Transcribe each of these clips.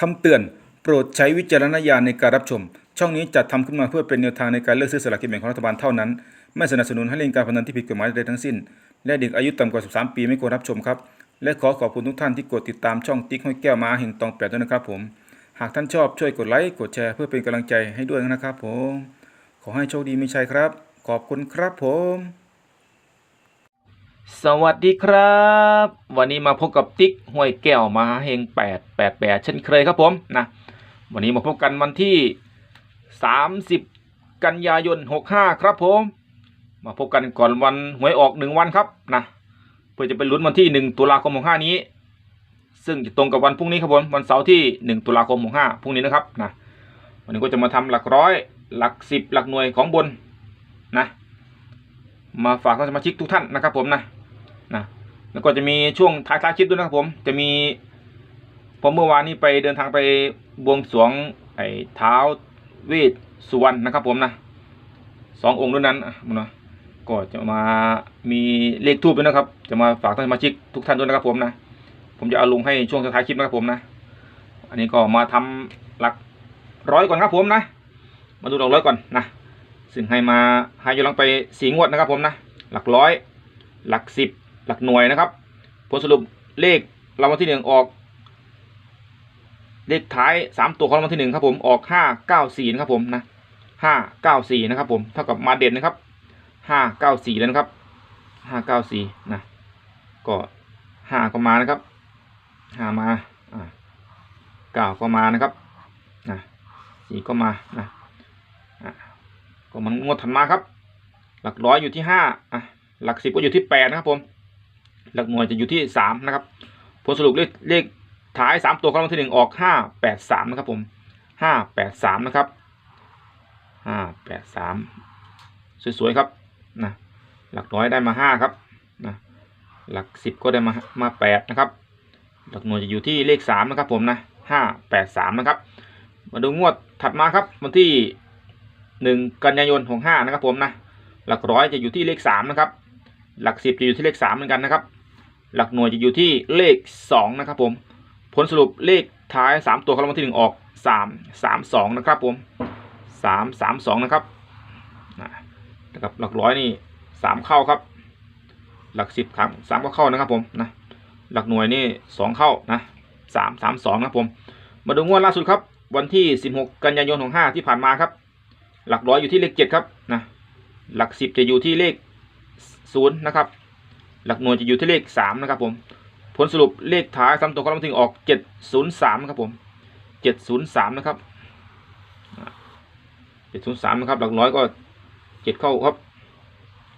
คำเตือน โปรดใช้วิจารณญาณในการรับชม ช่องนี้จัดทำขึ้นมาเพื่อเป็นแนวทางในการเลือกซื้อสลากกินแบ่งของรัฐบาลเท่านั้น ไม่สนับสนุนให้เล่นการพนันที่ผิดกฎหมายใดทั้งสิ้น และเด็กอายุต่ำกว่า 13 ปีไม่ควรรับชมครับ และขอขอบคุณทุกท่านที่กดติดตามช่องติ๊กห้อยแก้วมาแห่งตองแปดด้วยนะครับผม หากท่านชอบช่วยกดไลค์กดแชร์เพื่อเป็นกำลังใจให้ด้วยนะครับผม ขอให้โชคดีมีชัยครับ ขอบคุณครับผม สวัสดีครับ วันนี้มาพบกับติ๊กห้วยแก้วมหาเฮง8 8 8 เช่นเคยครับผมนะวันนี้มาพบกันวันที่ 30 กันยายน 65 ครับผม มาพบกันก่อนวันหวยออก 1 วันครับนะเพื่อจะไปลุ้นวันที่ 1 ตุลาคม 65 นี้ ซึ่งจะตรงกับวันพรุ่งนี้ครับผมวันเสาร์ที่ 1 ตุลาคม 65 พรุ่งนี้นะครับนะวันนี้ก็จะมาทำหลักร้อยหลักสิบหลักหน่วยของบนนะมาฝากท่านสมาชิกทุกท่านนะครับผมนะ นะแล้วก็จะมีช่วงท้ายท้ายๆคลิปด้วยนะครับผมจะมีผมเมื่อวานนี้ไปเดินทางไปบวงสรวงไอ้เท้าเวทสุวรรณนะครับผมนะสององค์ด้วยนั้นมนะก็จะมามีเลขทูบด้วยนะครับ จะมาฝากท่านสมาชิกทุกท่านด้วยนะครับผมนะผมจะเอาลงให้ช่วงท้ายคลิปนะครับผมนะ อันนี้ก็มาทำหลักร้อยก่อนครับผมนะ มาดูหลักร้อยก่อนนะซึ่งให้มาให้ยลังไปสีงวดนะครับผมนะ หลักร้อย หลักสิบ หลักหน่วยนะครับ ผลสรุปเลขรางวัลที่หนึ่งออก เลขท้ายสามตัวของรางวัลที่หนึ่งครับผมออกห้าเก้าสี่นะครับผมนะห้าเก้าสี่นะครับผมเท่ากับมาเด่นนะครับห้าเก้าสี่เลยนะครับห้าเก้าสี่นะก็ห้าก็มานะครับห้ามาอ่าเก้าก็มานะครับนะสี่ก็มานะอะก็มันงวดถัดมาครับ หลักร้อยอยู่ที่ห้าอะหลักสิบก็อยู่ที่แปดนะครับผม หลักหน่วยจะอยู่ที่สามนะครับ ผลสรุปเลขเลขท้ายสามตัวของรางวัลที่หนึ่งออกห้าแปดสามนะครับผมห้าแปดสามนะครับห้าแปดสามสวยๆครับนะหลักร้อยได้มาห้าครับนะหลักสิบก็ได้มามาแปดนะครับ หลักหน่วยจะอยู่ที่เลขสามนะครับผมนะห้าแปดสามนะครับ มาดูงวดถัดมาครับวันที่หนึ่งกันยายนหกห้านะครับผมนะหลักร้อยจะอยู่ที่เลขสามนะครับ หลักสิบจะอยู่ที่เลขสามเหมือนกันนะครับ หลักหน่วยจะอยู่ที่เลขสองนะครับผม ผลสรุปเลขท้ายสามตัวของรางวัลที่หนึ่งออกสามสามสองนะครับผมสามสามสองนะครับนะครับหลักร้อยนี่สามเข้าครับ หลักสิบครั้งสามก็เข้านะครับผมนะหลักหน่วยนี่สองเข้านะสามสามสองนะครับผม มาดูงวดล่าสุดครับ วันที่สิบหกกันยายนของห้าที่ผ่านมาครับ หลักร้อยอยู่ที่เลขเจ็ดครับนะหลักสิบจะอยู่ที่เลขศูนย์นะครับ หลักหน่วยจะอยู่ที่เลขสามนะครับผม ผลสรุปเลขท้ายสามตัวก็ต้องถึงออกเจ็ดศูนย์สามครับผมเจ็ดศูนย์สามนะครับเจ็ดศูนย์สามนะครับ หลักร้อยก็เจ็ดเข้าครับ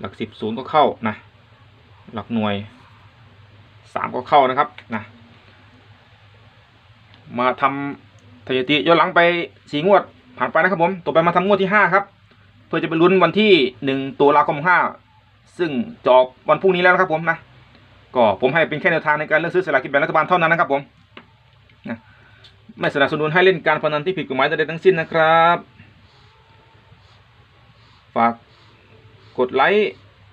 หลักสิบศูนย์ก็เข้านะ หลักหน่วยสามก็เข้านะครับนะมาทำสถิติย้อนหลังไปสี่งวดผ่านไปนะครับผม ต่อไปมาทำงวดที่ห้าครับ เพื่อจะไปลุ้นวันที่หนึ่งตุลาคมห้า ซึ่งจออกวันพรุ่งนี้แล้วนะครับผมนะก็ผมให้เป็นแค่แนวทางในการเลือกซื้อสลากกินแบ่งรัฐบาลเท่านั้นนะครับผมนะไม่สนับสนุนให้เล่นการพนันที่ผิดกฎหมายใดทั้งสิ้นนะครับ ฝากกดไลค์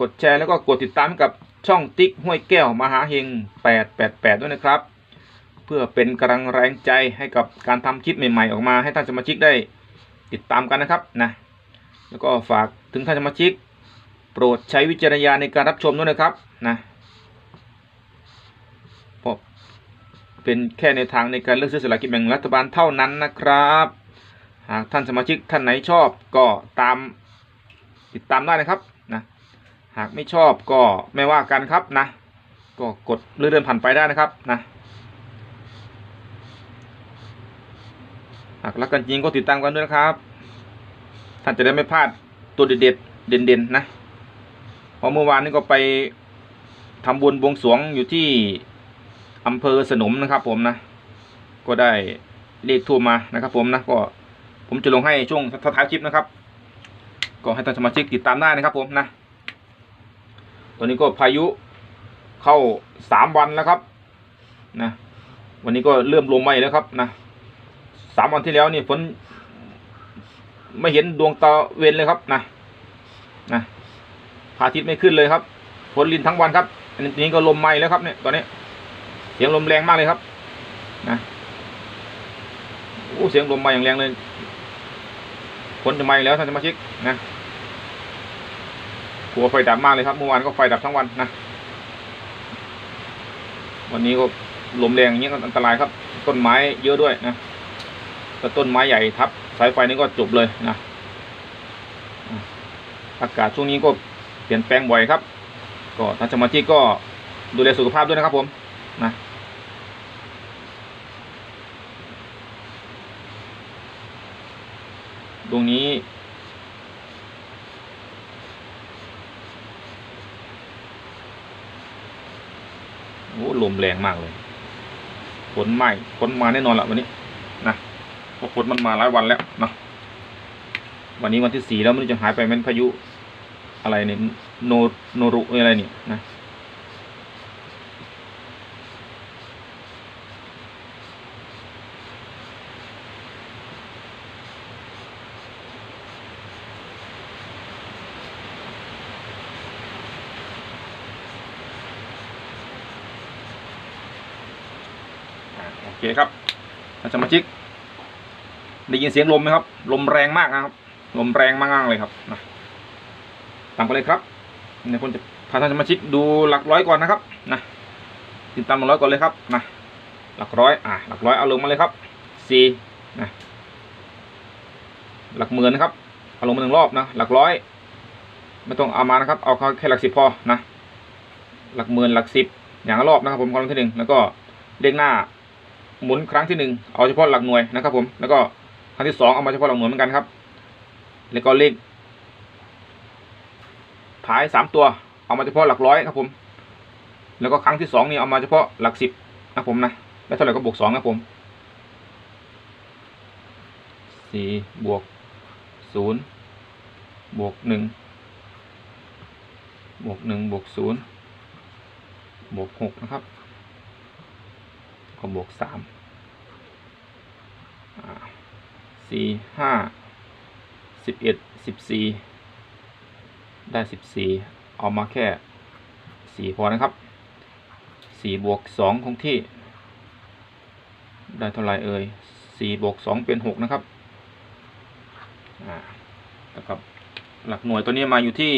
กดแชร์แล้วก็กดติดตามกับช่องติ๊กห้วยแก้วมหาเฮง888 ด้วยนะครับ เพื่อเป็นกำลังแรงใจให้กับการทำคลิปใหม่ๆ ออกมาให้ท่านสมาชิกได้ติดตามกันนะครับนะแล้วก็ฝากถึงท่านสมาชิก โปรดใช้วิจารณญาณในการรับชมด้วยนะครับนะเพราะเป็นแค่ในทางในการเลือกซื้อสลากกินแบ่งรัฐบาลเท่านั้นนะครับ หากท่านสมาชิกท่านไหนชอบก็ตามติดตามได้นะครับนะหากไม่ชอบก็ไม่ว่ากันครับนะ ก็กดเลื่อนเดินผ่านไปได้นะครับนะหากรักกันจริงก็ติดตามกันด้วยนะครับ ท่านจะได้ไม่พลาดตัวเด็ดเด่นๆนะ เพราะเมื่อวานนี้ก็ไปทำบุญบวงสรวงอยู่ที่อำเภอสนมนะครับผมนะ ก็ได้เลขทั่วมานะครับผมนะก็ผมจะลงให้ช่วงท้ายคลิปนะครับ ก็ให้ท่านสมาชิกติดตามได้นะครับผมนะ ตอนนี้ก็พายุเข้าสามวันแล้วครับนะวันนี้ก็เริ่มลมไหมแล้วครับนะสามวันที่แล้วนี่ฝนไม่เห็นดวงตาเวนเลยครับนะนะ พระอาทิตย์ไม่ขึ้นเลยครับฝนลินทั้งวันครับ อันนี้ก็ลมไหม้แล้วครับเนี่ยตอนนี้ เสียงลมแรงมากเลยครับนะอ้เสียงลมมาอย่างแรงเลยฝนจะมาอีกแล้วท่านสมาชิกนะกลัวไฟดับมากเลยครับเมื่อวานก็ไฟดับทั้งวันนะวันนี้ก็ลมแรงอย่างเงี้ยก็อันตรายครับ ต้นไม้เยอะด้วยนะถ้าต้นไม้ใหญ่ทับ สายไฟนี่ก็จบเลยนะอากาศช่วงนี้ก็ ลี่ยนแปลงบ่อยครับ ก็ท่านสมาชิกก็ดูแลสุขภาพด้วยนะครับผมนะตรงนี้ โอ้ลมแรงมากเลยฝนไหม้ฝนมาแน่นอนละวันนี้นะเพราะฝนมันมาหลายวันแล้วนะวันนี้วันที่สี่แล้วม่รู้จะหายไปเป็นพายุ อะไรเนี่ยโนโนรุอะไรเนี่ยนะโอเคครับท่านสมาชิกได้ยินเสียงลมไหมครับ ลมแรงมากนะครับ ลมแรงมากๆเลยครับนะ ตามไปเลยครับเดี๋ยวผมจะพาท่านสมาชิกดูหลักร้อยก่อนนะครับนะติดตามหลักร้อยก่อนเลยครับนะหลักร้อยอะหลักร้อยเอาลงมาเลยครับสี่นะหลักหมื่นนะครับเอาลงมาหนึ่งรอบนะหลักร้อยไม่ต้องเอามานะครับ เอาแค่หลักสิบพอนะหลักหมื่นหลักสิบอย่างละรอบนะครับผมครั้งที่หนึ่งแล้วก็เลขหน้าหมุนครั้งที่หนึ่งเอาเฉพาะหลักหน่วยนะครับ ผมแล้วก็ครั้งที่สองเอามาเฉพาะหลักหน่วยเหมือนกันครับ แล้วก็เลข ท้ายสามตัว เอามาเฉพาะหลักร้อยครับผม แล้วก็ครั้งที่สองนี่เอามาเฉพาะหลักสิบนะผมนะแล้วเท่าไหร่ก็บวกสองครับผมสี่บวกศูนย์บวกหนึ่งบวกหนึ่งบวกศูนย์บวกหกนะครับ ก็บวกสามสี่ห้าสิบเอ็ดสิบสี่ ได้สิบสี่เอามาแค่สี่พอนะครับสี่บวกสองคงที่ ได้เท่าไหร่เอ่ยสี่บวกสองเป็นหกนะครับนะครับ หลักหน่วยตัวนี้มาอยู่ที่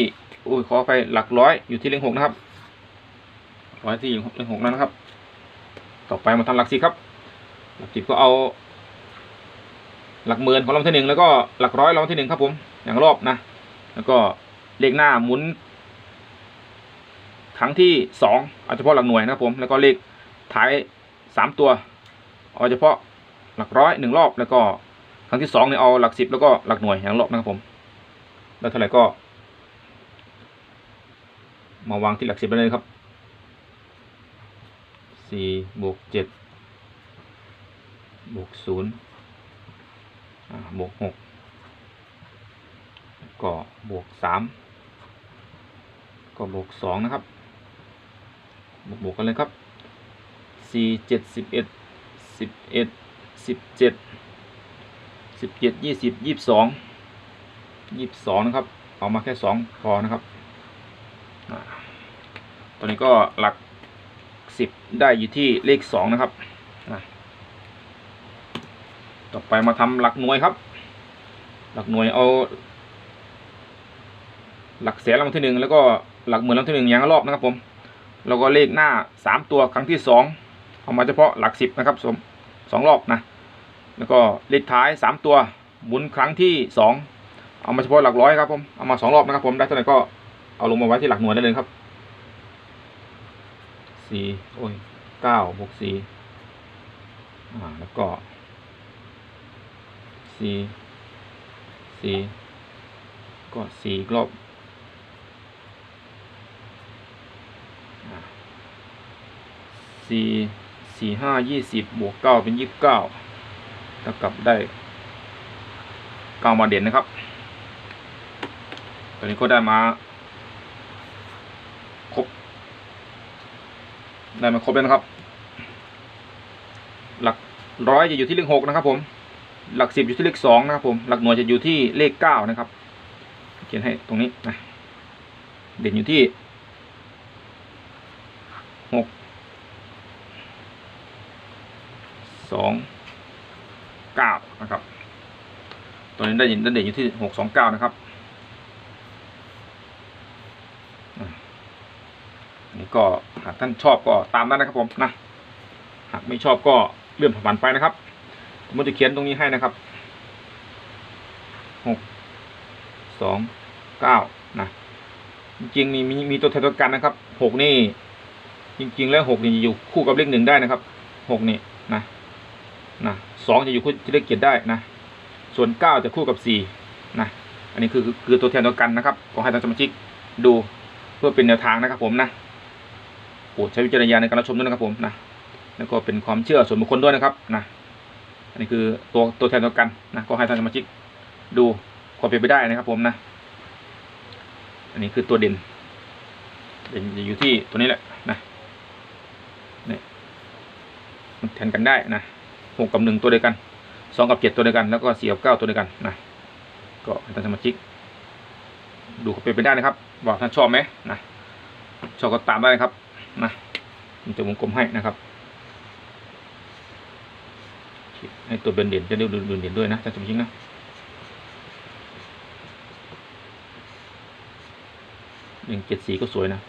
อุ้ยขอไปหลักร้อยอยู่ที่เลขหกนะครับร้อยที่เลขหกนะครับ ต่อไปมาทำหลักสิบครับ หลักสิบก็เอา หลักหมื่นของรางวัลที่หนึ่งแล้วก็หลักร้อยรางวัลที่หนึ่งครับผมอย่างรอบนะ แล้วก็ เลขหน้าหมุนครั้งที่สองเอาเฉพาะหลักหน่วยนะครับผมแล้วก็เลขท้ายสามตัว เอาเฉพาะหลักร้อยหนึ่งรอบแล้วก็ครั้งที่สองเนี่ยเอาหลักสิบแล้วก็หลักหน่วยอย่างรอบนะครับผมแล้วเท่าไหร่ก็ มาวางที่หลักสิบไปเลยครับสี่บวกเจ็ดบวกศูนย์บวกหกก็บวกสาม ก็บวกสองนะครับ บวกบวกกันเลยครับสี่เจ็ดสิบเอ็ดสิบเอ็ดสิบเจ็ดสิบเจ็ดยี่สิบยี่สิบสองยี่สิบสองนะครับ เอามาแค่สองพอนะครับตัวนี้ก็หลักสิบได้อยู่ที่เลขสองนะครับ ต่อไปมาทำหลักหน่วยครับ หลักหน่วยเอาหลักแสนรางวัลที่หนึ่งแล้วก็ หลักหมื่นรางวัลที่หนึ่งอย่างละรอบนะครับผมแล้วก็เลขหน้าสามตัวครั้งที่สองเอามาเฉพาะหลักสิบนะครับสมสองรอบนะแล้วก็เลขท้ายสามตัวหมุนครั้งที่สองเอามาเฉพาะหลักร้อยครับผมเอามาสองรอบนะครับผมได้เท่าไหร่ก็เอาลงมาไว้ที่หลักหน่วยได้เลยครับสี่โอ้ยเก้าบวกสี่อ่าแล้วก็สี่สี่ก็สี่รอบอ่า สี่สี่ห้ายี่สิบบวกเก้าเป็นยี่สิบเก้าเท่ากับได้เก้ามาเด่นนะครับ ตอนนี้ก็ได้มาครบ ได้มาครบแล้วนะครับ หลักร้อยจะอยู่ที่เลขหกนะครับผม หลักสิบอยู่ที่เลขสองนะครับผม หลักหน่วยจะอยู่ที่เลขเก้านะครับ เขียนให้ตรงนี้นะ เด่นอยู่ที่หก สองเก้านะครับ ตัวนี้ได้ยินได้เด่นอยู่ที่หกสองเก้านะครับอันนี้ก็หากท่านชอบก็ตามนั้นนะครับผมนะหากไม่ชอบก็เลื่อนผ่านไปนะครับผมจะเขียนตรงนี้ให้นะครับหกสองเก้านะจริงๆมีมีมีตัวแทนตัวกันนะครับหกนี่จริง ๆ แล้วหกนี่จะอยู่คู่กับเลขหนึ่งได้นะครับหกนี่นะ นะสองจะอยู่คู่ที่เลขเกียรติได้นะ ส่วนเก้าจะคู่กับสี่นะอันนี้คือคือคือตัวแทนตัวกันนะครับขอให้ท่านสมาชิกดูเพื่อเป็นแนวทางนะครับผมนะโปรดใช้วิจารณญาณในการรับชมด้วยนะครับผมนะแล้วก็เป็นความเชื่อส่วนบุคคลด้วยนะครับนะอันนี้คือตัวตัวแทนตัวกันนะก็ให้ท่านสมาชิกดูความเป็นไปได้นะครับผมนะ อันนี้คือตัวเด่นเด่นจะอยู่ที่ตัวนี้แหละนะเนี่ยมันแทนกันได้นะ หกกับหนึ่งตัวเดียวกันสองกับเจ็ดตัวเดียวกันแล้วก็สี่กับเก้าตัวเดียวกันนะก็ให้ท่านสมาชิก ดูเป็นไปได้นะครับบอกท่านชอบไหมนะชอบก็ตามได้ครับนะมันจะวงกลมให้นะครับให้ตัวเป็นเด่นจะได้ดูดูเด่นด้วยนะท่านสมาชิกนะหนึ่งเจ็ดสีก็สวยนะ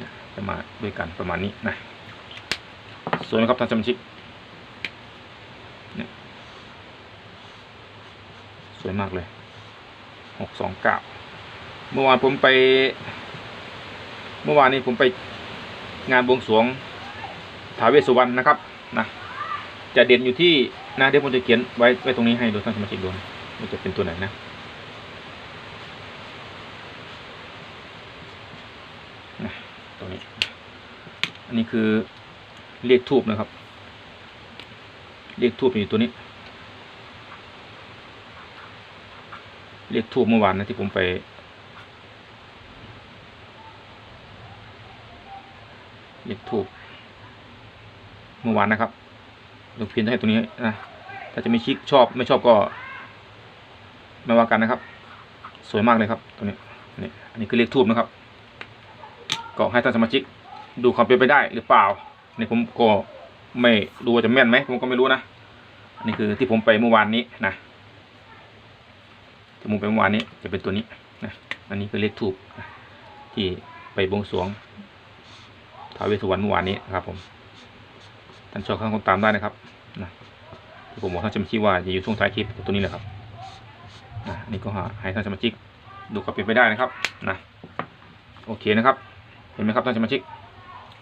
นะจะมาด้วยกันประมาณนี้นะสวยไหมครับท่านสมาชิกเนี่ย สวยมากเลยหกสองเก้าเมื่อวานผมไป เมื่อวานนี้ผมไปงานบวงสรวงท้าวเวสุวรรณนะครับนะจะเด่นอยู่ที่นะเดี๋ยวผมจะเขียนไว้ไว้ตรงนี้ให้ดูท่านสมาชิกดูนะมันจะเป็นตัวไหนนะนะตรงนี้ อันนี้คือเลขทูบนะครับ เลขทูบอยู่ตัวนี้ เลขทูบเมื่อวานนะที่ผมไปเลขทูบเมื่อวานนะครับดูพิมพ์ให้ตรงนี้นะถ้าจะมีชิกชอบไม่ชอบก็ไม่ว่ากันนะครับ สวยมากเลยครับตัวนี้นี่อันนี้คือเลขทูบนะครับ ก็ให้ท่านสมาชิกดูความเป็นไปได้หรือเปล่านี่ผมก็ไม่รู้ว่าจะแม่นไหมผมก็ไม่รู้นะอันนี้คือที่ผมไปเมื่อวานนี้นะ ที่ผมไปเมื่อวานนี้จะเป็นตัวนี้นะอันนี้คือเลขทูบที่ไปบวงสรวงท้าวเวสสุวรรณเมื่อวานนี้นะครับ ผมท่านชอบข้างคนตามได้นะครับนะที่ผมบอกท่านสมาชิกว่าจะอยู่ช่วงท้ายคลิปตัวนี้แหละครับนะอันนี้ก็หาให้ท่านสมาชิกดูกับเป็นไปได้นะครับนะโอเคนะครับ เห็นไหมครับท่านสมาชิก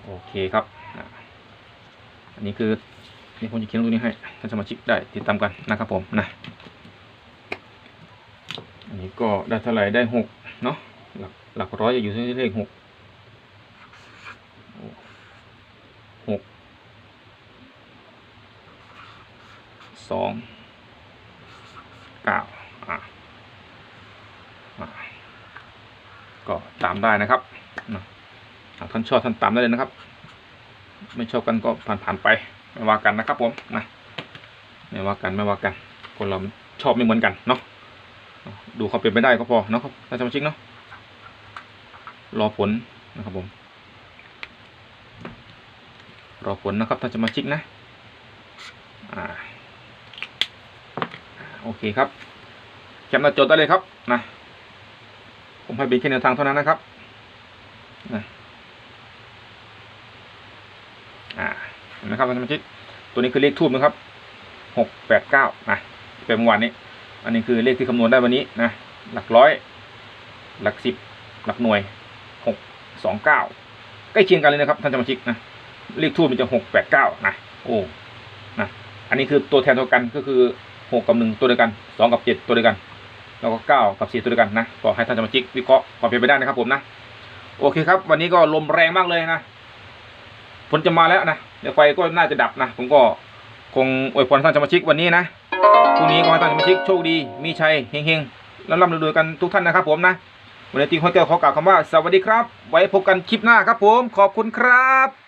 โอเคครับนะอันนี้คือนี่ผมจะเขียนตรงนี้ให้ท่านสมาชิกได้ติดตามกันนะครับผมนะ นี้ก็ได้เท่าไหร่ได้หกเนาะหลักหลักร้อยจะอยู่ที่เลขหกหกสองเก้าอะก็ตามได้นะครับนะท่านชอบท่านตามได้เลยนะครับ ไม่ชอบกันก็ผ่านผ่านๆไปไม่ว่ากันนะครับผมนะไม่ว่ากันไม่ว่ากัน คนเราชอบไม่เหมือนกันเนาะ ดูเขาเป็นไปได้ก็พอนะครับท่านสมาชิกเนาะรอผลนะครับผม รอผลนะครับท่านสมาชิกนะอ่าโอเคครับแคปหน้าจดได้เลยครับนะผมให้เป็นแค่แนวทางเท่านั้นนะครับนะอ่านไหมครับท่านสมาชิกตัวนี้คือเลขทูบนะครับหกแปดเก้านะเป็นวานนี้ อันนี้คือเลขที่คำนวณได้วันนี้นะ หลักร้อย หลักสิบ หลักหน่วยหกสองเก้าใกล้เคียงกันเลยนะครับท่านสมาชิกนะ เลขทูบมันจะหกแปดเก้านะ โอ้ นะ อันนี้คือตัวแทนตัวกันก็คือหกกับหนึ่งตัวเดียวกันสองกับเจ็ดตัวเดียวกัน แล้วก็เก้ากับสี่ตัวเดียวกันนะก็ให้ท่านสมาชิกวิเคราะห์ความเป็นไปได้นะครับผมนะ โอเคครับ วันนี้ก็ลมแรงมากเลยนะ ฝนจะมาแล้วนะ เดี๋ยวไฟก็น่าจะดับนะ ผมก็ งอวยพรท่านสมาชิกวันนี้นะพรุ่งนี้ก็ให้ท่านสมาชิกโชคดี มีชัยเฮงๆแล้วร่ำรวยกันทุกท่านนะครับผมนะวันนี้ติงห้อยเก้วขอกล่าวคำว่า สวัสดีครับ ไว้พบกันคลิปหน้าครับผม ขอบคุณครับ